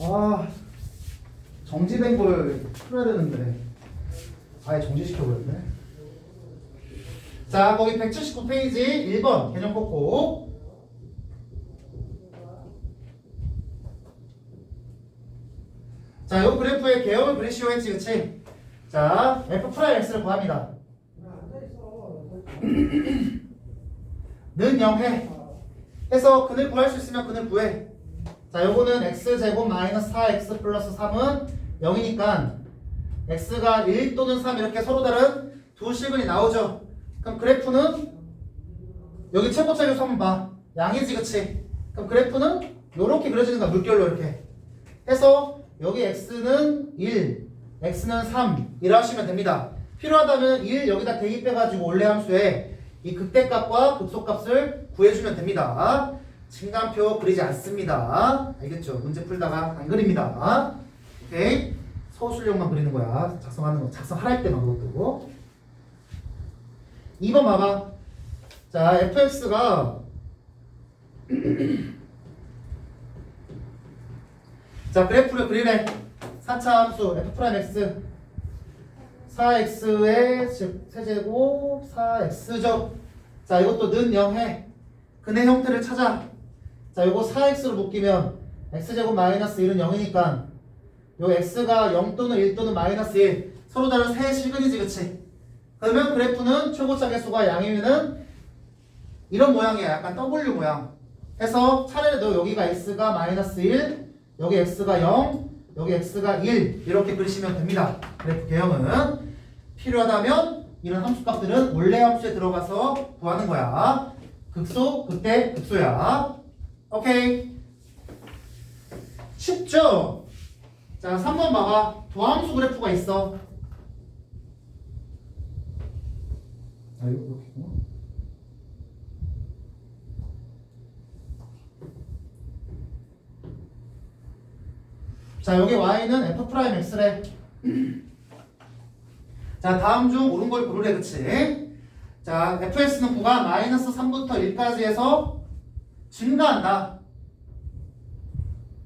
아 정지된 걸 풀어야 되는데 아예 정지시켜버렸네 자 거기 179페이지 1번 개념 꽂고 자, 요 그래프의 개형을 그리시오 했지, 그치? 자, f 프라임 x를 구합니다. 는 0해. 해서 근을 구할 수 있으면 근을 구해. 자, 요거는 x제곱 마이너스 4x 플러스 3은 0이니까 x가 1 또는 3 이렇게 서로 다른 두 실근이 나오죠. 그럼 그래프는 여기 최고차 요소 한번 봐. 양이지, 그치? 그럼 그래프는 요렇게 그려지는 거야, 물결로 이렇게. 해서 여기 x는 1, x는 3 이라 하시면 됩니다. 필요하다면 1 여기다 대입해가지고 원래 함수에 이 극대값과 극소값을 구해주면 됩니다. 증간표 그리지 않습니다. 알겠죠? 문제 풀다가 안 그립니다. 오케이? 서술형만 그리는 거야. 작성하는 거, 작성할 때만 그것도. 2번 봐봐. 자, fx가 자 그래프를 그리래 4차 함수 f'(x) 4x의 세제곱 4x죠 자 이것도 는 0해 근의 형태를 찾아 자 이거 4x로 묶이면 x제곱 마이너스 1은 0이니까 요 x가 0 또는 1 또는 마이너스 1 서로 다른 세 실근이지 그치 그러면 그래프는 최고차 개수가 양이면은 이런 모양이야 약간 W 모양 해서 차라리 너 여기가 x가 마이너스 1 여기 x가 0, 여기 x가 1 이렇게 그리시면 됩니다. 그래프 개형은 필요하다면 이런 함수값들은 원래 함수에 들어가서 구하는 거야. 극소, 극대, 극소야. 오케이. 쉽죠? 자, 3번 봐봐. 도함수 그래프가 있어. 아, 이거 이렇게구나. 자 여기 y는 f 프라임 x래. 자 다음 중 옳은 걸 고르래 그치? 자 fx는 구가 마이너스 3부터 1까지 해서 증가한다.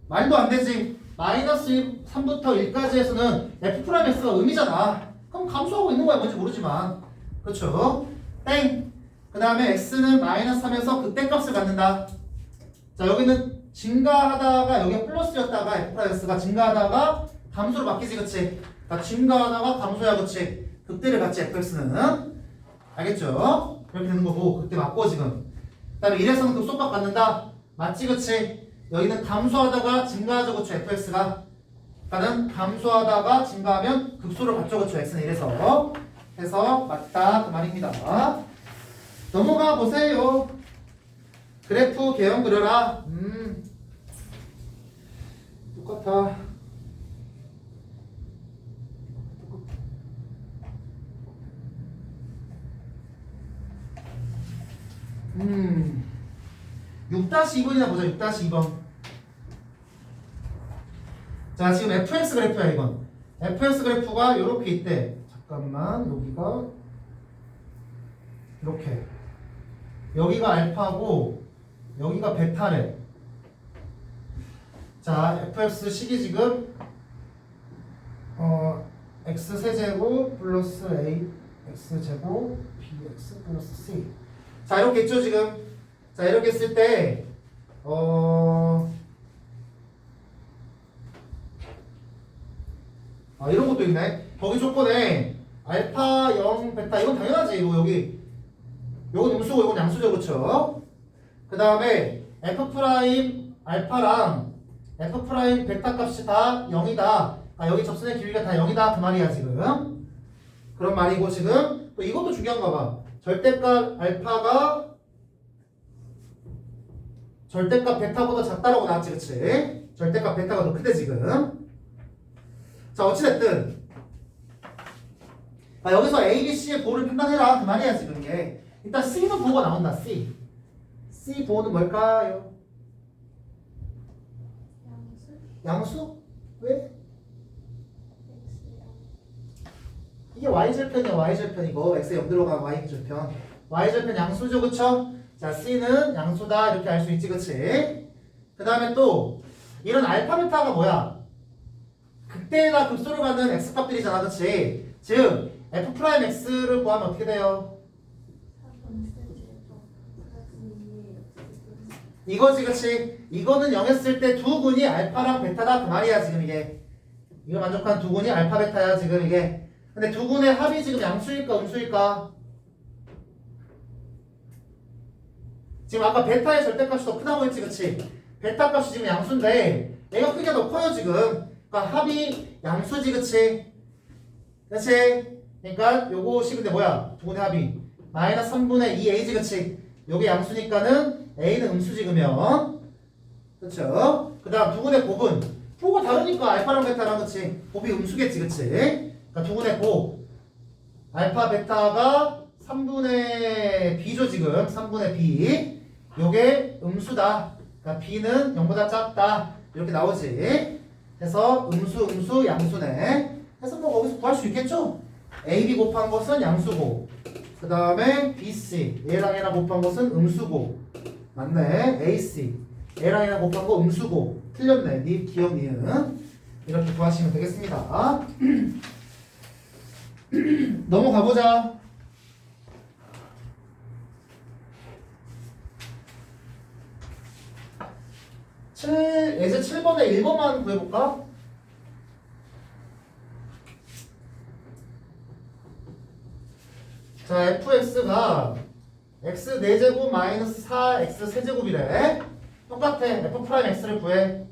말도 안 되지. 마이너스 3부터 1까지 해서는 f 프라임 x가 의미잖아. 그럼 감소하고 있는 거야 뭔지 모르지만. 그렇죠? 땡. 그 다음에 x는 마이너스 3에서 그때 값을 갖는다. 자 여기는 증가하다가 여기 플러스였다가 f 프라임 x가 증가하다가 감소로 바뀌지 그치? 그러니까 증가하다가 감소야 그치? 극대를 갖지 fx는 알겠죠? 이렇게 되는 거고 그때 맞고 지금 그 다음에 1에서는 급속박 갖는다. 맞지? 그치? 여기는 감소하다가 증가하죠. 그치 fx가. 그러니까는 감소하다가 증가하면 급소를 갖죠. 그치 x는 1에서. 해서 맞다. 그 말입니다. 넘어가 보세요. 그래프 개형 그려라. 음. 똑같아. 음. 6-2번이나 보자. 6-2번. 자, 지금 fx 그래프야, 이건. fx 그래프가 이렇게 있대. 잠깐만, 여기가 이렇게. 여기가 알파고 여기가 베타래. 자, fx 식이 지금 어 x 세제곱 플러스 a x 제곱 bx 플러스 c. 자, 이렇게 있죠 지금. 자, 이렇게 했을 때 어. 아, 이런 것도 있네. 거기 조건에 알파 0 베타 이건 당연하지. 이거 여기 요건 음수고 이건 양수죠, 그쵸? 그 다음에 f 프라임 알파랑 f 프라임 베타 값이 다 0이다. 아, 여기 접선의 길이가 다 0이다. 그 말이야, 지금. 그런 말이고, 지금. 또 이것도 중요한가 봐. 절대값 알파가 절대값 베타보다 작다라고 나왔지, 그치? 절대값 베타가 더 크대, 지금. 자, 어찌됐든. 아, 여기서 A, B, C의 보호를 판단해라. 그 말이야, 지금 이게. 일단 C는 보호가 나온다, C. C 보호는 뭘까요? 양수? 왜? 이게 y절편이야 y절편 이거 x 0 들어간 y절편 y절편 양수죠 그쵸? 자 c는 양수다 이렇게 알 수 있지 그치? 그 다음에 또 이런 알파 베타가 뭐야? 극대나 극소로 가는 x 값들이잖아, 그렇지? 즉 f 프라임 x를 구하면 어떻게 돼요? 이거지, 그렇지? 이거는 0 했을 때 두 군이 알파랑 베타다 그 말이야 지금 이게. 이거 만족한 두 군이 알파 베타야 지금 이게. 근데 두 군의 합이 지금 양수일까 음수일까? 지금 아까 베타의 절대값이 더 크다고 했지, 그치? 베타 값이 지금 양수인데 얘가 크기가 더 커요, 지금. 그러니까 합이 양수지, 그치? 그치? 그러니까 요것이 근데 뭐야? 두 분의 합이 마이너스 3분의 2a지, 그치? 요게 양수니까는 a는 음수지, 그러면. 그쵸? 그 다음 두 분의 곱은 곱가 다르니까 알파랑 베타랑 그치? 곱이 음수겠지, 그치? 그러니까 두 분의 곱 알파 베타가 3분의 b죠 지금. 3분의 b. 요게 음수다. 그러니까 b는 0보다 작다. 이렇게 나오지. 해서 음수 음수 양수네. 해서 뭐 거기서 구할 수 있겠죠? Ab 곱한 것은 양수고. 그 다음에 bc 얘랑 얘랑 곱한 것은 음수고. 맞네. Ac 얘랑 얘랑 곱한 거 음수고. 틀렸네. 니 기억 니은. 이렇게 구하시면 되겠습니다 넘어가 보자. 7, 예제 7번에 1번만 구해볼까? 자, fx가 x 4제곱 마이너스 4x 세제곱이래. 똑같아. f 프라임 x를 구해.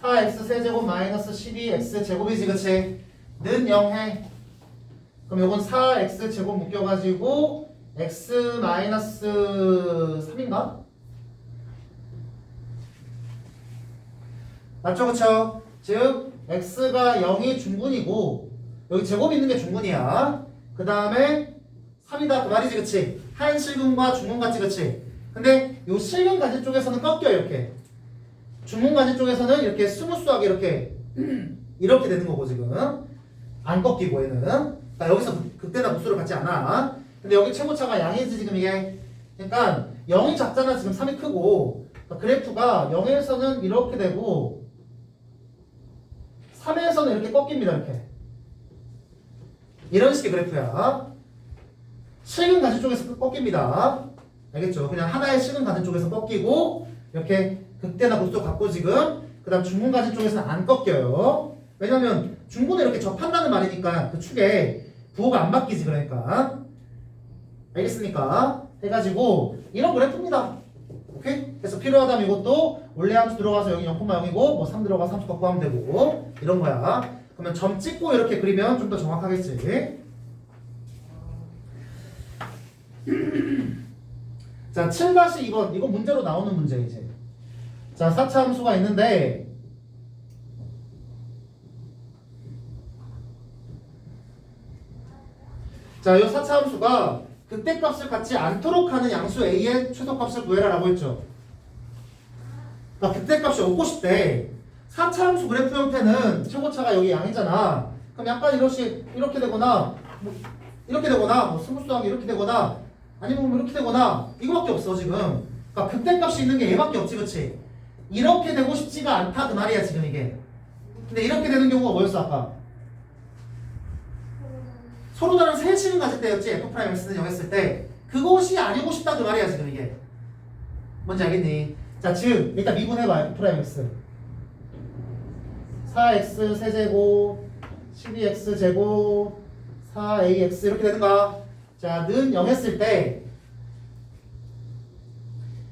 4x 세제곱 마이너스 12x 제곱이지, 그치? 는 0해. 그럼 요건 4x 제곱 묶여가지고 x 마이너스 3인가? 맞죠 그쵸? 즉 x가 0이 중분이고 여기 제곱 있는 게 중분이야 그 다음에 3이다 그 말이지 그치? 하얀 실근과 중분 같지 그치? 근데 요 실근 가지 쪽에서는 꺾여 이렇게 중분 가지 쪽에서는 이렇게 스무스하게 이렇게 이렇게 되는 거고 지금 안 꺾이고 얘는 그러니까 여기서 극- 극대나 무수를 갖지 않아. 근데 여기 최고차가 양이지 지금 이게. 그러니까 0이 작잖아 지금 3이 크고 그러니까 그래프가 0에서는 이렇게 되고 3에서는 이렇게 꺾입니다 이렇게. 이런 식의 그래프야. 실근 가지 쪽에서 꺾입니다. 알겠죠? 그냥 하나의 실근 가지 쪽에서 꺾이고 이렇게 극대나 무수 갖고 지금 그 다음 중분 가지 쪽에서는 안 꺾여요. 왜냐면 중분에 이렇게 접한다는 말이니까 그 축에 부호가 안 바뀌지 그러니까. 알겠습니까? 해가지고 이런 그래프입니다. 오케이? 그래서 필요하다면 이것도 원래 함수 들어가서 여기 0,0이고 뭐 3 들어가서 함수 갖고 하면 되고. 이런 거야. 그러면 점 찍고 이렇게 그리면 좀 더 정확하겠지? 자 7-2번. 이거 문제로 나오는 문제 이제. 자 4차 함수가 있는데 자, 이 4차 함수가 극대값을 갖지 않도록 하는 양수 A의 최소값을 구해라라고 했죠. 그러니까 극대값이 없고 싶대. 4차 함수 그래프 형태는 최고차가 여기 양이잖아. 그럼 약간 이렇게 이렇게 되거나 뭐 이렇게 되거나 뭐 스무스하게 이렇게 되거나 아니면 뭐 이렇게 되거나 이거밖에 없어 지금. 그러니까 극대값이 있는 게 얘밖에 없지, 그렇지? 이렇게 되고 싶지가 않다 그 말이야 지금 이게. 근데 이렇게 되는 경우가 뭐였어 아까? 서로 다른 세치는 가질 때였지 f 프라임 x는 0 했을 때 그것이 아니고 싶다 그 말이야 지금 이게 뭔지 알겠니? 자즉 일단 미분해봐 f 프라임 x 4x 세제곱 12x 제곱 4ax 이렇게 되는가? 자는 0 했을 때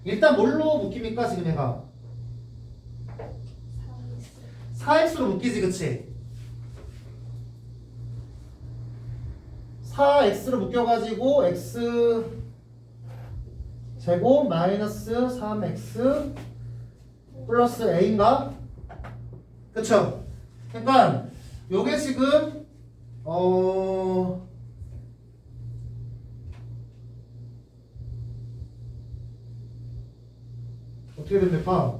일단 뭘로 묶입니까 지금 얘가 4x로 묶이지 그치? 4x로 묶여가지고 x 제곱 마이너스 3x 플러스 a인가? 그쵸? 그러니까 요게 지금 어 어떻게 됩니까?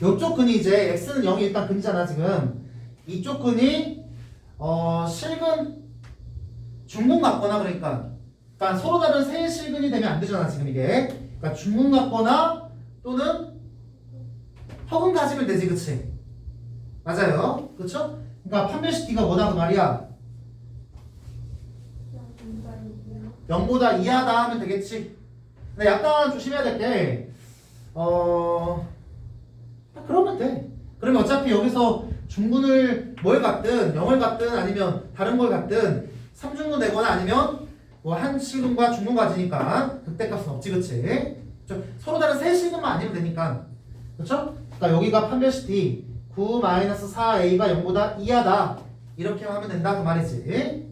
요쪽 근이 이제 x는 0이 일단 근이잖아 지금 이쪽 근이 어, 실근 중근 같거나 그러니까 그러니까 서로 다른 세 실근이 되면 안 되잖아 지금 이게. 그러니까 중근 같거나 또는 허근 가지면 되지 그치? 맞아요. 그쵸? 그러니까 판별식 D가 뭐다 그 말이야? 0보다 이하다 하면 되겠지. 근데 약간 조심해야 될게 어... 그러면 돼. 그러면 어차피 여기서 중군을 뭘 갖든 0을 갖든 아니면 다른 걸 갖든 3중군 되거나 아니면 뭐 한 시군과 중군 가지니까 극대값은 없지 그치? 저- 서로 다른 세 시군만 아니면 되니까 그쵸? 그러니까 여기가 판별식 D 9-4a가 0보다 이하다 이렇게 하면 된다 그 말이지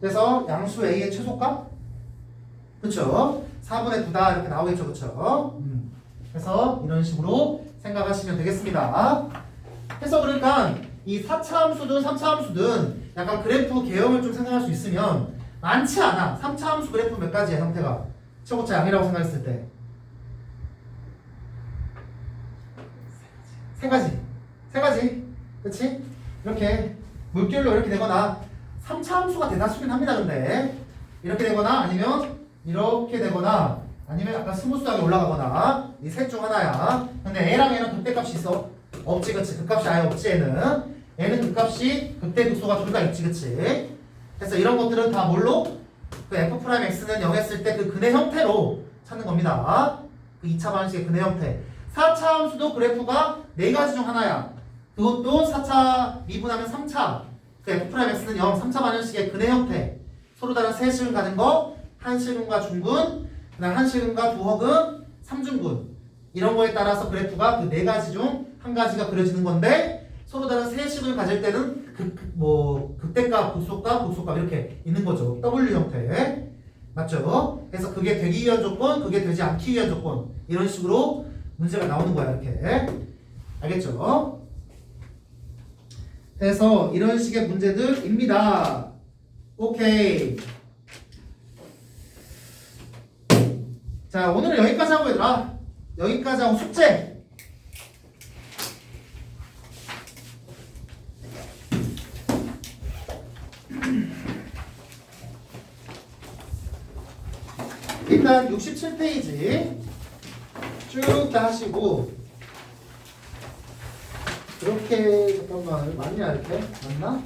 그래서 양수 a의 최소값 그쵸? 4분의 9다 이렇게 나오겠죠 그쵸? 음. 그래서 이런 식으로 생각하시면 되겠습니다 그래서 그러니까 이 4차 함수든 3차 함수든 약간 그래프 개형을 좀 생각할 수 있으면 많지 않아 3차 함수 그래프 몇 가지야 형태가 최고차 양이라고 생각했을 때 세 가지. 세 가지. 그치? 이렇게 물결로 이렇게 되거나 3차 함수가 대다수긴 합니다. 근데 이렇게 되거나 아니면 이렇게 되거나 아니면 약간 스무스하게 올라가거나 이 셋 중 하나야. 근데 A랑 A는 극대값이 있어. 없지 그치? 극값이 아예 없지 얘는. 얘는 극값이 극대 극소가 둘 다 있지 그치? 그래서 이런 것들은 다 뭘로? 그 F'X는 0 했을 때 그 근의 형태로 찾는 겁니다. 그 2차 방식의 근의 형태. 4차 함수도 그래프가 네 가지 중 하나야. 그것도 4차 미분하면 3차. 그 F'X는 0, 3차 반응식의 근의 형태. 서로 다른 세 실근 가는 거, 한 실근과 중근, 그다음 한 실근과 두허근, 삼중근. 이런 거에 따라서 그래프가 그 네 가지 중 한 가지가 그려지는 건데 서로 다른 세 식을 가질 때는 극, 극- 뭐 극대값, 극소값, 극소값 이렇게 있는 거죠. W 형태. 맞죠? 그래서 그게 되기 위한 조건, 그게 되지 않기 위한 조건. 이런 식으로 문제가 나오는 거야, 이렇게. 알겠죠? 그래서 이런 식의 문제들입니다. 오케이. 자, 오늘은 여기까지 하고 얘들아. 여기까지 하고 숙제. 일단 67페이지 쭉 다 하시고 이렇게 잠깐만 맞냐 이렇게 맞나?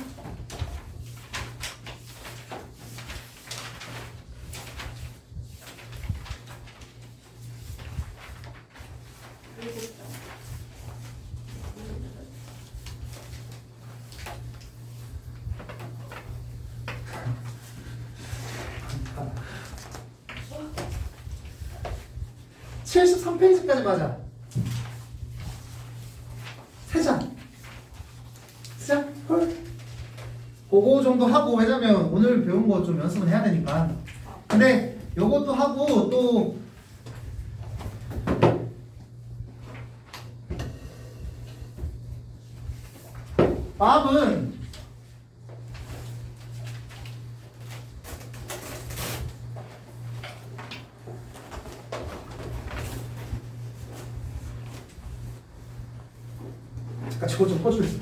73페이지까지 맞아. 세 장. 세 장? 헐. 그거 정도 하고 왜냐면 오늘 배운 거 좀 연습은 해야 되니까. 근데 요것도 하고 또 마음은 잠깐